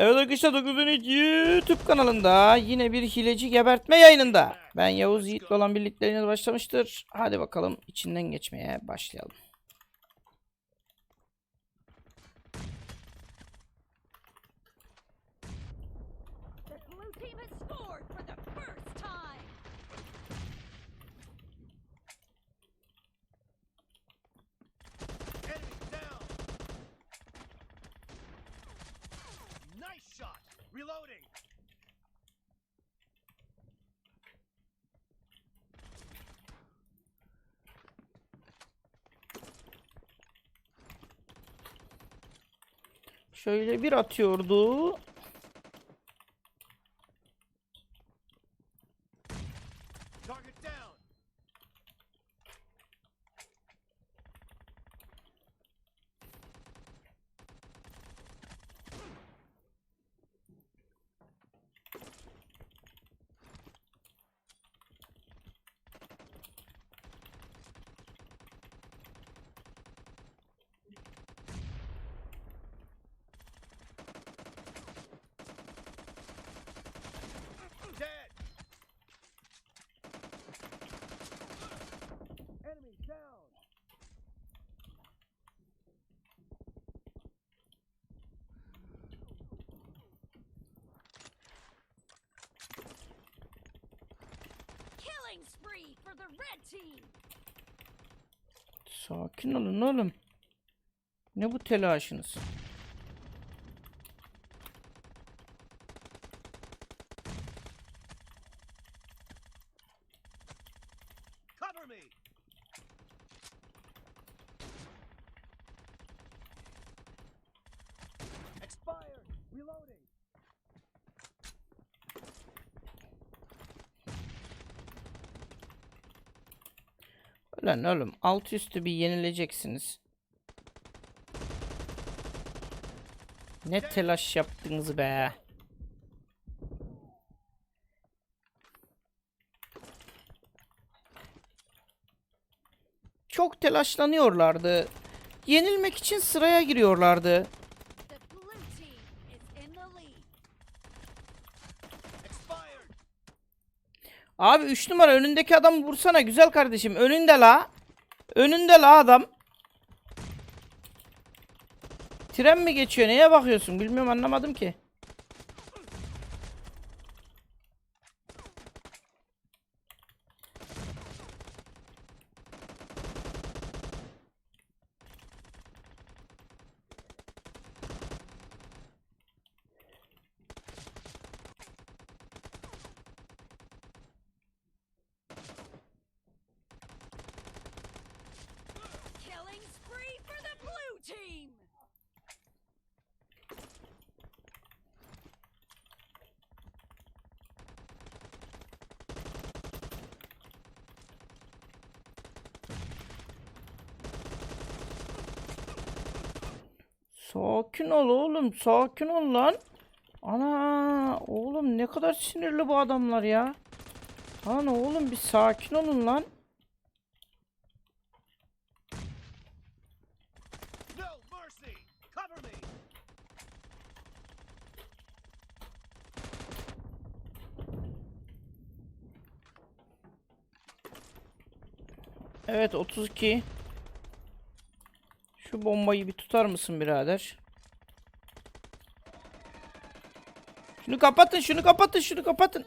Evet arkadaşlar 913 YouTube kanalında yine bir hileci gebertme yayınında. Ben Yavuz Yiğit'le olan birliklerine başlamıştır. Hadi bakalım içinden geçmeye başlayalım. Şöyle bir atıyordu. Sakin olun oğlum. Ne bu telaşınız? Lan oğlum alt üstü bir yenileceksiniz. Ne telaş yaptınız be. Çok telaşlanıyorlardı. Yenilmek için sıraya giriyorlardı. The blue team is in the lead. Expired! Abi 3 numara önündeki adamı vursana güzel kardeşim. Önünde la. Önünde la adam. Tren mi geçiyor? Neye bakıyorsun? Bilmiyorum anlamadım ki. Killing spree for the blue team. Sakin ol oğlum. Sakin ol lan. Ana oğlum ne kadar sinirli bu adamlar ya. Lan oğlum bir sakin olun lan. Evet 32. Şu bombayı bir tutar mısın birader? Şunu kapatın, şunu kapatın, şunu kapatın.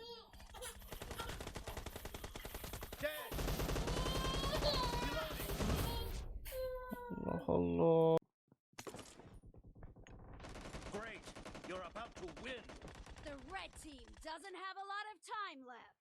Allah Allah. Great! You're about to win! The red team doesn't have a lot of time left.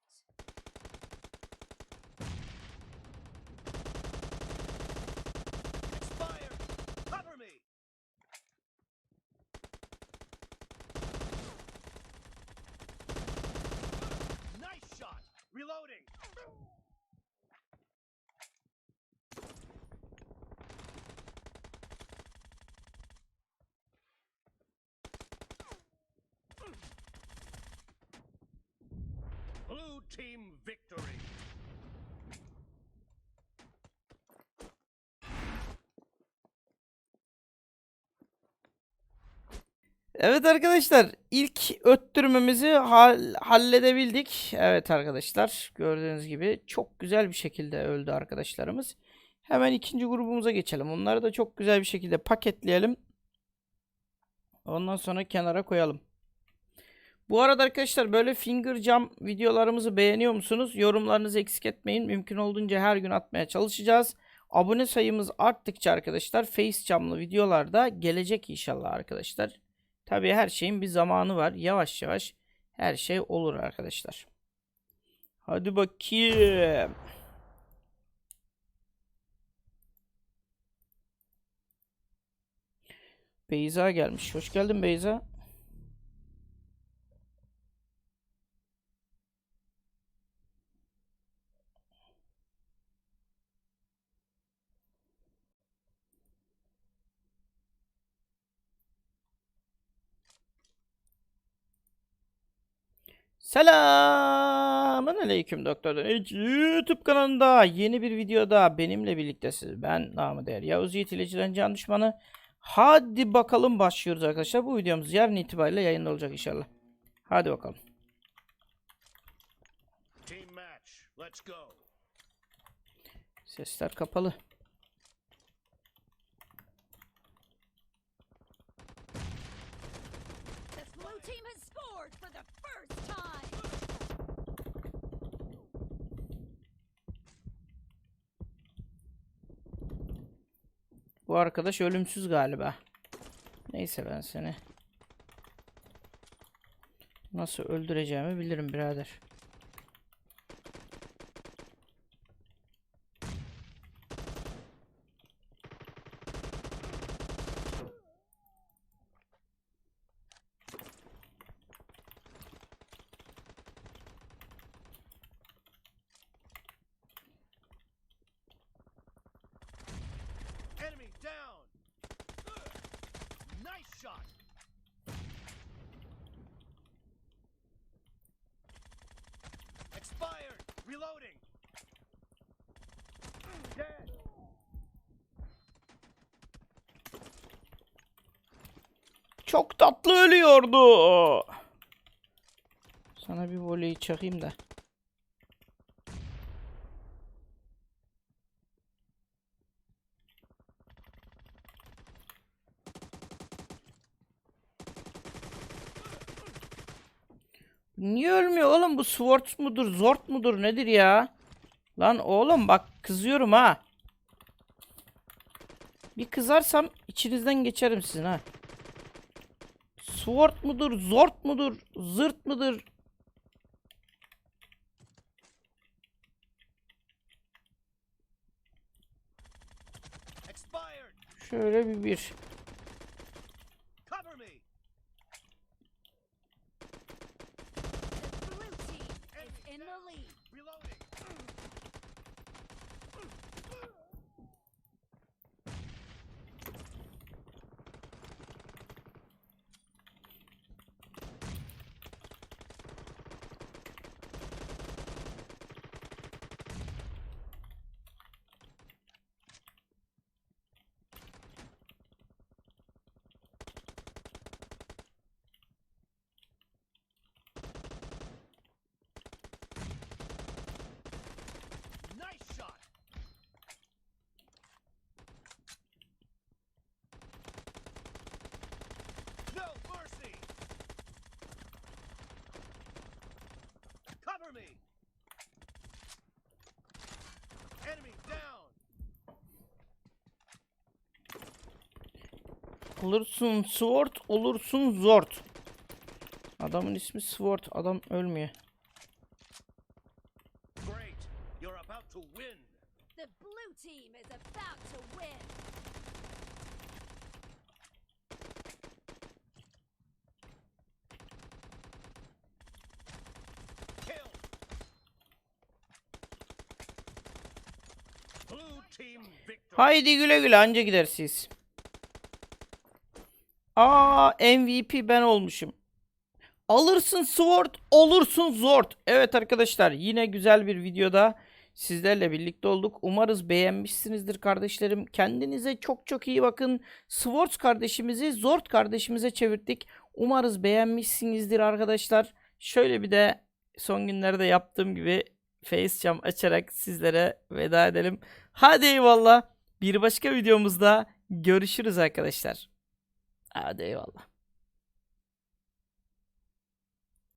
Blue team victory! Evet arkadaşlar ilk öttürmemizi hal- halledebildik. Evet arkadaşlar gördüğünüz gibi çok güzel bir şekilde öldü arkadaşlarımız. Hemen ikinci grubumuza geçelim. Onları da çok güzel bir şekilde paketleyelim. Ondan sonra kenara koyalım. Bu arada arkadaşlar böyle finger jam videolarımızı beğeniyor musunuz? Yorumlarınızı eksik etmeyin. Mümkün olduğunca her gün atmaya çalışacağız. Abone sayımız arttıkça arkadaşlar face camlı videolarda gelecek inşallah arkadaşlar. Tabii her şeyin bir zamanı var. Yavaş yavaş her şey olur arkadaşlar. Hadi bakayım. Beyza gelmiş. Hoş geldin Beyza. Selamun aleyküm Doktor Dönüş YouTube kanalında yeni bir videoda benimle birliktesiniz. Ben namı değer Yavuz Yiğit İlecilerin Can Düşmanı. Hadi bakalım başlıyoruz arkadaşlar. Bu videomuz yarın itibariyle yayında olacak inşallah. Hadi bakalım. Team match. Let's go. Sesler kapalı. The blue team has scored for the first time. Bu arkadaş ölümsüz galiba. Neyse ben seni nasıl öldüreceğimi bilirim birader. Çok tatlı ölüyordu. Sana bir voleyi çakayım da. Niye ölmüyor oğlum bu sword mudur zort mudur nedir ya? Lan oğlum bak kızıyorum ha. Bir kızarsam içinizden geçerim sizin ha. Sword mudur, zort mudur, zırt mıdır? Şöyle bir bir. Olursun sword, olursun zort. Adamın ismi sword, adam ölmüyor. Great. You're about to win. The blue team is about to win. Kill. Blue team victory. Haydi güle güle anca gidersiniz. Aa MVP ben olmuşum. Alırsın sword, olursun zort. Evet arkadaşlar yine güzel bir videoda sizlerle birlikte olduk. Umarız beğenmişsinizdir kardeşlerim. Kendinize çok çok iyi bakın. Sword kardeşimizi Zort kardeşimize çevirdik. Umarız beğenmişsinizdir arkadaşlar. Şöyle bir de son günlerde yaptığım gibi Facecam açarak sizlere veda edelim. Hadi eyvallah. Bir başka videomuzda görüşürüz arkadaşlar. Ja, det er jo alle.